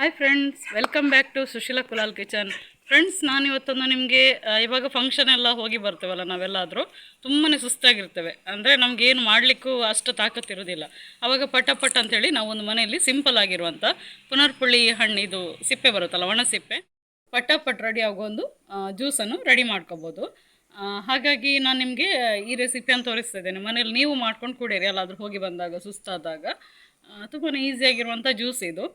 Hi friends welcome back to Sushila Kulal kitchen friends ನಾನು ಇವತ್ತೊಂದು ನಿಮಗೆ ಇವಾಗ ಫಂಕ್ಷನ್ ಎಲ್ಲ ಹೋಗಿ ಬರ್ತೇವಲ್ಲ ನಾವೆಲ್ಲಾದರೂ ತುಂಬಾ ಸುಸ್ತಾಗಿರ್ತೇವೆ. ಅಂದರೆ ಏನು ಮಾಡಲಿಕ್ಕೂ ಅಷ್ಟು ತಾಕತ್ತಿರೋದಿಲ್ಲ ಆವಾಗ ಪಟ ಪಟ ಅಂತೇಳಿ ನಾವು ಒಂದು ಮನೆಯಲ್ಲಿ ಸಿಂಪಲ್ ಆಗಿರುವಂಥ ಪುನರ್ಪುಳಿ ಹಣ್ಣು ಇದು ಸಿಪ್ಪೆ ಬರುತ್ತಲ್ಲ, ಒಣ ಸಿಪ್ಪೆ. ಪಟ ಪಟ್ ರೆಡಿ ಆಗೋ ಒಂದು ಜ್ಯೂಸನ್ನು ರೆಡಿ ಮಾಡ್ಕೋಬೋದು. ಹಾಗಾಗಿ ನಾನು ನಿಮಗೆ, ಈ ರೆಸಿಪಿಯನ್ನು ತೋರಿಸ್ತಾ ಇದ್ದೇನೆ ಮನೇಲಿ ನೀವು ಮಾಡ್ಕೊಂಡು ಕುಡೀರಿ ಎಲ್ಲಾದರೂ ಹೋಗಿ ಬಂದಾಗ, ಸುಸ್ತಾದಾಗ. ತುಂಬಾ ಈಸಿಯಾಗಿರುವಂಥ ಜ್ಯೂಸ್ ಇದು.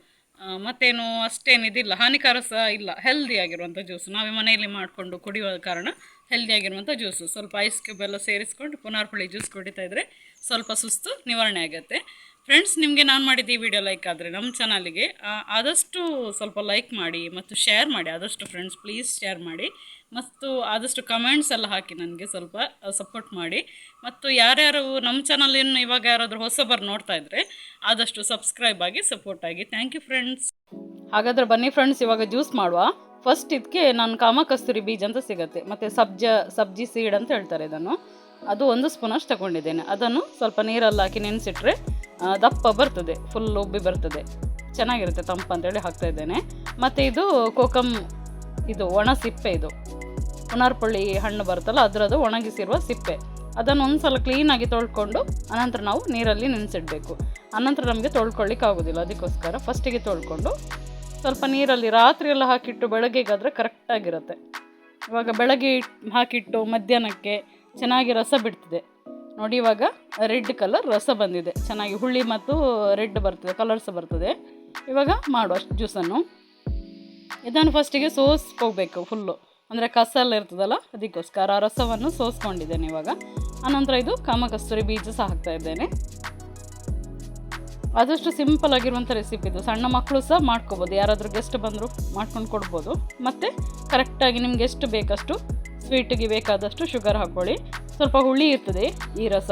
ಮತ್ತೇನು ಅಷ್ಟೇನಿದಿಲ್ಲ ಹಾನಿಕಾರ ಸಹ ಇಲ್ಲ. ಹೆಲ್ದಿ ಆಗಿರುವಂಥ ಜ್ಯೂಸ್ ನಾವೇ ಮನೆಯಲ್ಲಿ ಮಾಡಿಕೊಂಡು ಕುಡಿಯುವ ಕಾರಣ ಹೆಲ್ದಿ ಆಗಿರುವಂಥ ಜ್ಯೂಸು ಸ್ವಲ್ಪ ಐಸ್ ಕ್ಯೂಬ್ ಎಲ್ಲ ಸೇರಿಸ್ಕೊಂಡು ಪುನರ್ಪುಳಿ ಜ್ಯೂಸ್ ಕುಡಿತಾ ಇದ್ದರೆ ಸ್ವಲ್ಪ ಸುಸ್ತು ನಿವಾರಣೆ ಆಗುತ್ತೆ. ಫ್ರೆಂಡ್ಸ್ ನಿಮಗೆ ನಾನು ಮಾಡಿದ್ದು ಈ ವಿಡಿಯೋ ಲೈಕ್ ಆದರೆ ನಮ್ಮ ಚಾನಲ್ಗೆ ಆದಷ್ಟು ಸ್ವಲ್ಪ ಲೈಕ್ ಮಾಡಿ ಮತ್ತು ಶೇರ್ ಮಾಡಿ, ಆದಷ್ಟು ಫ್ರೆಂಡ್ಸ್ ಪ್ಲೀಸ್ ಶೇರ್ ಮಾಡಿ ಮತ್ತು ಆದಷ್ಟು ಕಮೆಂಟ್ಸ್ ಎಲ್ಲ ಹಾಕಿ ನನಗೆ ಸ್ವಲ್ಪ ಸಪೋರ್ಟ್ ಮಾಡಿ ಮತ್ತು ಯಾರ್ಯಾರು ನಮ್ಮ ಚಾನಲನ್ನು ಇವಾಗ ಯಾರಾದರೂ ಹೊಸಬರು ನೋಡ್ತಾ ಇದ್ದರೆ ಆದಷ್ಟು ಸಬ್ಸ್ಕ್ರೈಬ್ ಆಗಿ ಸಪೋರ್ಟ್ ಆಗಿ. ಥ್ಯಾಂಕ್ ಯು ಫ್ರೆಂಡ್ಸ್ ಹಾಗಾದರೆ ಬನ್ನಿ ಫ್ರೆಂಡ್ಸ್ ಇವಾಗ ಜ್ಯೂಸ್ ಮಾಡುವ. ಫಸ್ಟ್ ಇದಕ್ಕೆ ನಾನು ಕಾಮ ಕಸ್ತೂರಿ ಬೀಜ ಅಂತ ಸಿಗುತ್ತೆ. ಮತ್ತು ಸಬ್ಜ, ಸಬ್ಜಿ ಸೀಡ್ ಅಂತ ಹೇಳ್ತಾರೆ ಇದನ್ನು. ಅದು ಒಂದು ಸ್ಪೂನಷ್ಟು ತಗೊಂಡಿದ್ದೇನೆ. ಅದನ್ನು ಸ್ವಲ್ಪ ನೀರಲ್ಲಿ ಹಾಕಿ ನೆನೆಸಿಟ್ರೆ ದಪ್ಪ ಬರ್ತದೆ ಫುಲ್ ಉಬ್ಬಿ ಬರ್ತದೆ. ಚೆನ್ನಾಗಿರುತ್ತೆ ತಂಪು ಅಂತೇಳಿ ಹಾಕ್ತಾ ಇದ್ದೇನೆ. ಮತ್ತು ಇದು ಕೋಕಮ್ ಇದು ಒಣ ಸಿಪ್ಪೆ ಇದು. ಪುನರ್ಪುಳಿ ಹಣ್ಣು ಬರುತ್ತಲ್ಲ, ಅದರದ್ದು ಒಣಗಿಸಿರುವ ಸಿಪ್ಪೆ. ಅದನ್ನು ಒಂದು ಸಲ ಕ್ಲೀನಾಗಿ ತೊಳ್ಕೊಂಡು, ಅನಂತರ ನಾವು ನೀರಲ್ಲಿ ನೆನೆಸಿಡಬೇಕು. ಅನಂತರ ನಮಗೆ ತೊಳ್ಕೊಳ್ಳಿಕ್ಕೆ ಆಗೋದಿಲ್ಲ, ಅದಕ್ಕೋಸ್ಕರ ಫಸ್ಟಿಗೆ ತೊಳ್ಕೊಂಡು, ಸ್ವಲ್ಪ ನೀರಲ್ಲಿ ರಾತ್ರಿ ಎಲ್ಲ ಹಾಕಿಟ್ಟು ಬೆಳಗ್ಗೆಗಾದರೆ ಕರೆಕ್ಟಾಗಿರುತ್ತೆ ಇವಾಗ ಬೆಳಗ್ಗೆ ಹಾಕಿಟ್ಟು ಮಧ್ಯಾಹ್ನಕ್ಕೆ ಚೆನ್ನಾಗಿ ರಸ ಬಿಡ್ತಿದೆ. ನೋಡಿ ಇವಾಗ ರೆಡ್ ಕಲರ್ ರಸ ಬಂದಿದೆ. ಚೆನ್ನಾಗಿ ಹುಳಿ ಮತ್ತು ರೆಡ್ ಬರ್ತದೆ ಕಲರ್ಸ್ ಬರ್ತದೆ. ಇವಾಗ ಮಾಡುವ ಜ್ಯೂಸನ್ನು ಇದನ್ನು ಫಸ್ಟಿಗೆ ಸೋಸ್ಕೋಬೇಕು ಫುಲ್ಲು ಅಂದರೆ ಕಸ ಎಲ್ಲ ಇರ್ತದಲ್ಲ, ಅದಕ್ಕೋಸ್ಕರ ಆ ರಸವನ್ನು ಸೋಸ್ಕೊಂಡಿದ್ದೇನೆ ಇವಾಗ. ಆನಂತರ ಇದು ಕಾಮಕಸ್ತೂರಿ ಬೀಜ ಸಹ ಹಾಕ್ತಾ ಇದ್ದೇನೆ. ಆದಷ್ಟು ಸಿಂಪಲ್ ಆಗಿರುವಂಥ ರೆಸಿಪಿ ಇದು. ಸಣ್ಣ ಮಕ್ಕಳು ಸಹ ಮಾಡ್ಕೋಬೋದು. ಯಾರಾದರೂ ಗೆಸ್ಟ್ ಬಂದರೂ ಮಾಡ್ಕೊಂಡು ಕೊಡ್ಬೋದು. ಮತ್ತು ಕರೆಕ್ಟಾಗಿ ನಿಮ್ಗೆ ಎಷ್ಟು ಬೇಕಷ್ಟು ಸ್ವೀಟಿಗೆ ಬೇಕಾದಷ್ಟು ಶುಗರ್ ಹಾಕ್ಕೊಳ್ಳಿ. ಸ್ವಲ್ಪ ಹುಳಿ ಇರ್ತದೆ, ಈ ರಸ.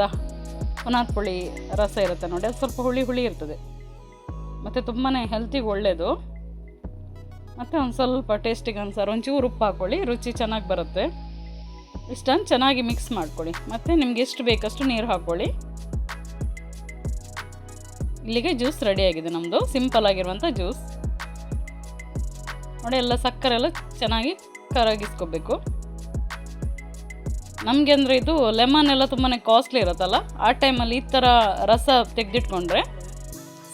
ಪುನಃ ಪುಳಿ ರಸ ಇರುತ್ತೆ ನೋಡಿ, ಅದು ಸ್ವಲ್ಪ ಹುಳಿ ಹುಳಿ ಇರ್ತದೆ. ಮತ್ತು ತುಂಬಾ ಹೆಲ್ತಿಗೆ ಒಳ್ಳೆಯದು ಮತ್ತು ಒಂದು ಸ್ವಲ್ಪ ಟೇಸ್ಟಿಗೆ ಅನ್ಸಾರು ಒಂಚೂರು ಉಪ್ಪು ಹಾಕ್ಕೊಳ್ಳಿ, ರುಚಿ ಚೆನ್ನಾಗಿ ಬರುತ್ತೆ. ಇಷ್ಟನ್ನು ಚೆನ್ನಾಗಿ ಮಿಕ್ಸ್ ಮಾಡ್ಕೊಳ್ಳಿ. ಮತ್ತು ನಿಮ್ಗೆ ಎಷ್ಟು ಬೇಕಷ್ಟು ನೀರು ಹಾಕ್ಕೊಳ್ಳಿ. ಇಲ್ಲಿಗೆ ಜ್ಯೂಸ್ ರೆಡಿಯಾಗಿದೆ ನಮ್ಮದು ಸಿಂಪಲ್ ಆಗಿರುವಂಥ ಜ್ಯೂಸ್ ನೋಡಿ, ಎಲ್ಲ ಸಕ್ಕರೆ ಎಲ್ಲ ಚೆನ್ನಾಗಿ ಕರಗಿಸ್ಕೋಬೇಕು. ನಮಗೆ ಅಂದರೆ ಇದು ಲೆಮನ್ ಎಲ್ಲ ತುಂಬಾ ಕಾಸ್ಟ್ಲಿ ಇರುತ್ತಲ್ಲ? ಆ ಟೈಮಲ್ಲಿ ಈ ಥರ ರಸ ತೆಗೆದಿಟ್ಕೊಂಡ್ರೆ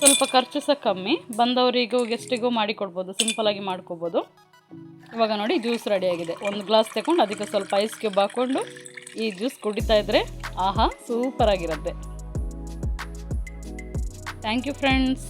ಸ್ವಲ್ಪ ಖರ್ಚು ಸಹ ಕಮ್ಮಿ. ಬಂದವರಿಗೂ ಗೆಸ್ಟಿಗೂ ಮಾಡಿಕೊಡ್ಬೋದು ಸಿಂಪಲಾಗಿ ಮಾಡ್ಕೋಬೋದು. ಇವಾಗ ನೋಡಿ ಜ್ಯೂಸ್ ರೆಡಿಯಾಗಿದೆ ಒಂದು ಗ್ಲಾಸ್ ತಗೊಂಡು ಅದಕ್ಕೆ ಸ್ವಲ್ಪ ಐಸ್ ಕ್ಯೂಬ್ ಹಾಕ್ಕೊಂಡು ಈ ಜ್ಯೂಸ್ ಕುಡಿತಾ ಇದ್ದರೆ ಆಹಾ ಸೂಪರಾಗಿರುತ್ತೆ ಥ್ಯಾಂಕ್ ಯು ಫ್ರೆಂಡ್ಸ್